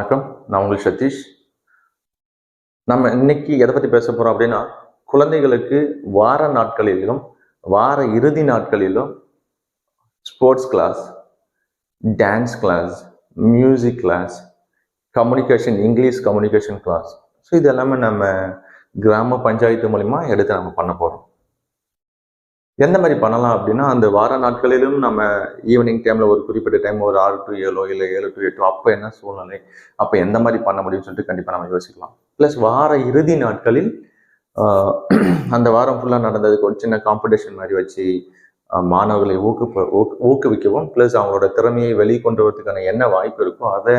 வணக்கம். நான் உங்கள் சதீஷ். நம்ம இன்னைக்கு எதை பற்றி பேச போகிறோம் அப்படின்னா குழந்தைகளுக்கு வார நாட்களிலும் வார இறுதி நாட்களிலும் sports class dance class music class communication English communication class so இது எல்லாமே நம்ம கிராம பஞ்சாயத்து மூலிமா எடுத்து நம்ம பண்ண போகிறோம் எந்த மாதிரி பண்ணலாம் அப்படின்னா அந்த வார நாட்களிலும் நம்ம ஈவினிங் டைமில் ஒரு குறிப்பிட்ட டைம் ஒரு ஆறு டு ஏழோ இல்லை ஏழு டு எட்டோ அப்போ என்ன சூழ்நிலை? அப்போ எந்த மாதிரி பண்ண முடியும்னு சொல்லிட்டு கண்டிப்பாக நம்ம யோசிக்கலாம். ப்ளஸ் வார இறுதி நாட்களில் அந்த வாரம் ஃபுல்லாக நடந்ததுக்கு ஒரு சின்ன காம்படிஷன் மாதிரி வச்சு மாணவர்களை ஊக்குப்ப ஊக்கு- ஊக்குவிக்கவும் ப்ளஸ் அவங்களோட திறமையை வெளிக்கொண்டு வரதுக்கான என்ன வாய்ப்பு இருக்கோ அதை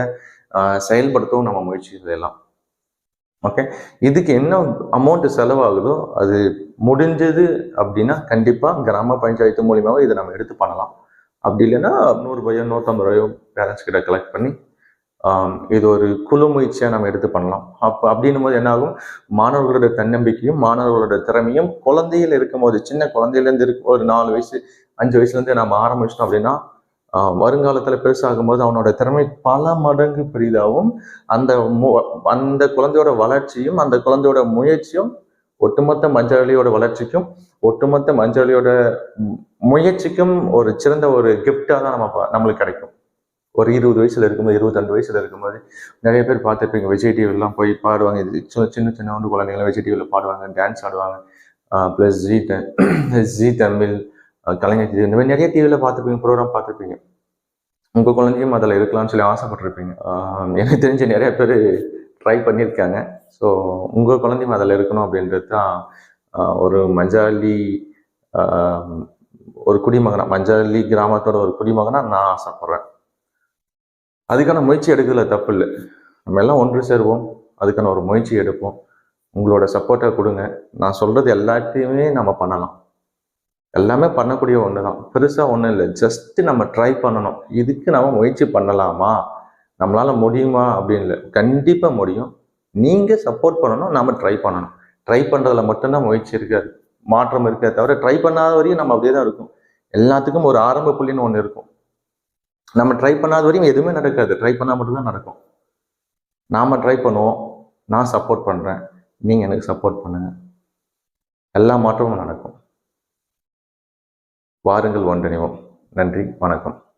செயல்படுத்தவும் நம்ம முயற்சி செய்யலாம். ஓகே இதுக்கு என்ன அமௌண்ட் செலவாகுதோ அது முடிஞ்சது அப்படின்னா கண்டிப்பாக கிராம பஞ்சாயத்து மூலியமாவே இதை நம்ம எடுத்து பண்ணலாம். அப்படி இல்லைன்னா நூறுரூபாயோ நூற்றம்பது ரூபாயோ பேரண்ட்ஸ் கிட்ட கலெக்ட் பண்ணி இது ஒரு குழு முயற்சியாக நம்ம எடுத்து பண்ணலாம். அப்போ அப்படின்னும் போது என்னாகும்? மாணவர்களோட தன்னம்பிக்கையும் மாணவர்களோட திறமையும் குழந்தையில் இருக்கும்போது சின்ன குழந்தையிலேருந்து இருக்கு ஒரு நாலு வயசு அஞ்சு வயசுலேருந்து நம்ம ஆரம்பிச்சிட்டோம் அப்படின்னா வருங்காலத்தில் பெருசாகும்போது அவனோட திறமை பல மடங்கு பெரிதாகவும் அந்த அந்த குழந்தையோட வளர்ச்சியும் அந்த குழந்தையோட முயற்சியும் ஒட்டுமொத்த மஞ்சளியோட வளர்ச்சிக்கும் ஒட்டுமொத்த மஞ்சளியோட முயற்சிக்கும் ஒரு சிறந்த ஒரு கிஃப்டாக தான் நம்ம பா- நம்மளுக்கு கிடைக்கும். ஒரு இருபது வயசுல இருக்கும்போது இருபத்தஞ்சு வயசுல இருக்கும்போது நிறைய பேர் பார்த்துருப்பீங்க விஜய் டிவிலாம் போய் பாடுவாங்க. இது சின்ன சின்ன சின்ன வந்து குழந்தைங்களாம் விஜய் டிவியில் பாடுவாங்க டான்ஸ் ஆடுவாங்க. Plus G G Tamil Kalaignar இந்த மாதிரி நிறைய டிவியில் பார்த்துருப்பீங்க ப்ரோக்ராம் பார்த்துருப்பீங்க. உங்கள் குழந்தையும் அதில் இருக்கலாம்னு சொல்லி ஆசைப்பட்டிருப்பீங்க. எனக்கு தெரிஞ்ச நிறைய பேர் ட்ரை பண்ணியிருக்காங்க. ஸோ உங்கள் குழந்தையும் அதில் இருக்கணும் அப்படின்றது தான் ஒரு மஞ்சாலி ஒரு குடிமகனா மஞ்சாலி கிராமத்தோட ஒரு குடிமகனா நான் ஆசைப்பட்றேன். அதுக்கான முயற்சி எடுக்கல தப்பு இல்லை. நம்ம எல்லாம் ஒன்று சேருவோம். அதுக்கான ஒரு முயற்சி எடுப்போம். உங்களோட சப்போர்ட்டை கொடுங்க. நான் சொல்கிறது எல்லாத்தையுமே நம்ம பண்ணலாம். எல்லாமே பண்ணக்கூடிய ஒன்று தான் பெருசாக ஒன்றும் இல்லை. ஜஸ்ட்டு நம்ம ட்ரை பண்ணணும். இதுக்கு நம்ம முயற்சி பண்ணலாமா? நம்மளால முடியுமா அப்படின்னு இல்லை. கண்டிப்பாக முடியும். நீங்கள் சப்போர்ட் பண்ணணும். நம்ம ட்ரை பண்ணணும். ட்ரை பண்ணுறதுல மட்டும்தான் முயற்சி இருக்காது மாற்றம் இருக்கே தவிர ட்ரை பண்ணாத வரையும் நம்ம அப்படியே தான் இருக்கும். எல்லாத்துக்கும் ஒரு ஆரம்ப புள்ளின்னு ஒன்று இருக்கும். நம்ம ட்ரை பண்ணாத வரையும் எதுவுமே நடக்காது. ட்ரை பண்ணால் மட்டும்தான் நடக்கும். நாம் ட்ரை பண்ணுவோம். நான் சப்போர்ட் பண்ணுறேன் நீங்கள் எனக்கு சப்போர்ட் பண்ணுங்கள் எல்லா மாற்றமும் நடக்கும். வாருங்கள் ஒன்றிணைவோம். நன்றி வணக்கம்.